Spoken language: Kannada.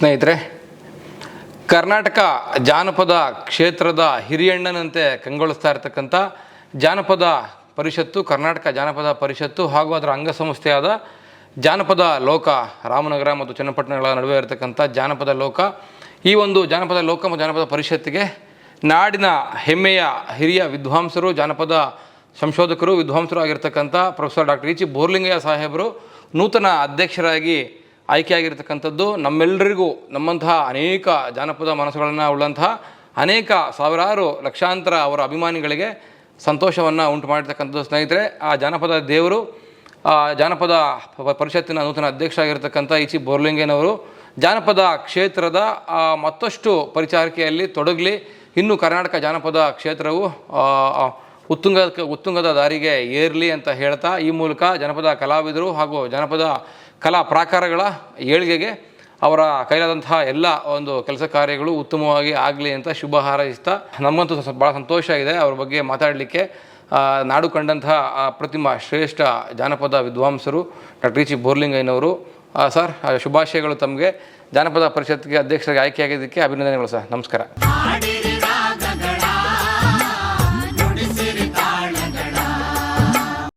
ಸ್ನೇಹಿತರೆ, ಕರ್ನಾಟಕ ಜಾನಪದ ಕ್ಷೇತ್ರದ ಹಿರಿಯಣ್ಣನಂತೆ ಕಂಗೊಳಿಸ್ತಾ ಇರತಕ್ಕಂಥ ಜಾನಪದ ಪರಿಷತ್ತು, ಕರ್ನಾಟಕ ಜಾನಪದ ಪರಿಷತ್ತು ಹಾಗೂ ಅದರ ಅಂಗಸಂಸ್ಥೆಯಾದ ಜಾನಪದ ಲೋಕ, ರಾಮನಗರ ಮತ್ತು ಚನ್ನಪಟ್ಟಣಗಳ ನಡುವೆ ಇರತಕ್ಕಂಥ ಜಾನಪದ ಲೋಕ. ಈ ಒಂದು ಜಾನಪದ ಲೋಕ ಮತ್ತು ಜಾನಪದ ಪರಿಷತ್ತಿಗೆ ನಾಡಿನ ಹೆಮ್ಮೆಯ ಹಿರಿಯ ವಿದ್ವಾಂಸರು, ಜಾನಪದ ಸಂಶೋಧಕರು, ವಿದ್ವಾಂಸರು ಆಗಿರ್ತಕ್ಕಂಥ ಪ್ರೊಫೆಸರ್ ಡಾಕ್ಟರ್ ಇ ಚಿ ಬೋರ್ಲಿಂಗಯ್ಯ ಸಾಹೇಬರು ನೂತನ ಅಧ್ಯಕ್ಷರಾಗಿ ಆಯ್ಕೆಯಾಗಿರ್ತಕ್ಕಂಥದ್ದು ನಮ್ಮೆಲ್ಲರಿಗೂ ನಮ್ಮಂತಹ ಅನೇಕ ಜಾನಪದ ಮನಸ್ಸುಗಳನ್ನು ಉಳ್ಳಂತಹ ಅನೇಕ ಸಾವಿರಾರು ಲಕ್ಷಾಂತರ ಅವರ ಅಭಿಮಾನಿಗಳಿಗೆ ಸಂತೋಷವನ್ನು ಉಂಟು ಮಾಡಿರ್ತಕ್ಕಂಥದ್ದು ಸ್ನೇಹಿತರೆ, ಆ ಜಾನಪದ ದೇವರು, ಆ ಜಾನಪದ ಪರಿಷತ್ತಿನ ನೂತನ ಅಧ್ಯಕ್ಷ ಈಚಿ ಇ ಚಿ ಬೋರ್ಲಿಂಗೇನವರು ಜಾನಪದ ಕ್ಷೇತ್ರದ ಮತ್ತಷ್ಟು ಪರಿಚಾರಿಕೆಯಲ್ಲಿ ತೊಡಗಲಿ. ಇನ್ನು ಕರ್ನಾಟಕ ಜಾನಪದ ಕ್ಷೇತ್ರವು ಉತ್ತುಂಗ ಉತ್ತುಂಗದ ದಾರಿಗೆ ಏರಲಿ ಅಂತ ಹೇಳ್ತಾ ಈ ಮೂಲಕ ಜನಪದ ಕಲಾವಿದರು ಹಾಗೂ ಜನಪದ ಕಲಾ ಪ್ರಾಕಾರಗಳ ಏಳಿಗೆಗೆ ಅವರ ಕೈಲಾದಂತಹ ಎಲ್ಲ ಒಂದು ಕೆಲಸ ಕಾರ್ಯಗಳು ಉತ್ತಮವಾಗಿ ಆಗಲಿ ಅಂತ ಶುಭ ಹಾರೈಸ್ತಾ ನಮಗಂತೂ ಭಾಳ ಸಂತೋಷ ಇದೆ ಅವ್ರ ಬಗ್ಗೆ ಮಾತಾಡಲಿಕ್ಕೆ. ನಾಡು ಕಂಡಂತಹ ಅಪ್ರತಿಮ ಶ್ರೇಷ್ಠ ಜಾನಪದ ವಿದ್ವಾಂಸರು ಡಾಕ್ಟರ್ ಜಿ ಬೋರ್ಲಿಂಗಯ್ಯನವರು. ಸರ್ ಶುಭಾಶಯಗಳು ತಮಗೆ. ಜಾನಪದ ಪರಿಷತ್ಗೆ ಅಧ್ಯಕ್ಷರಾಗಿ ಆಯ್ಕೆಯಾಗಿದ್ದಕ್ಕೆ ಅಭಿನಂದನೆಗಳು ಸರ್. ನಮಸ್ಕಾರ.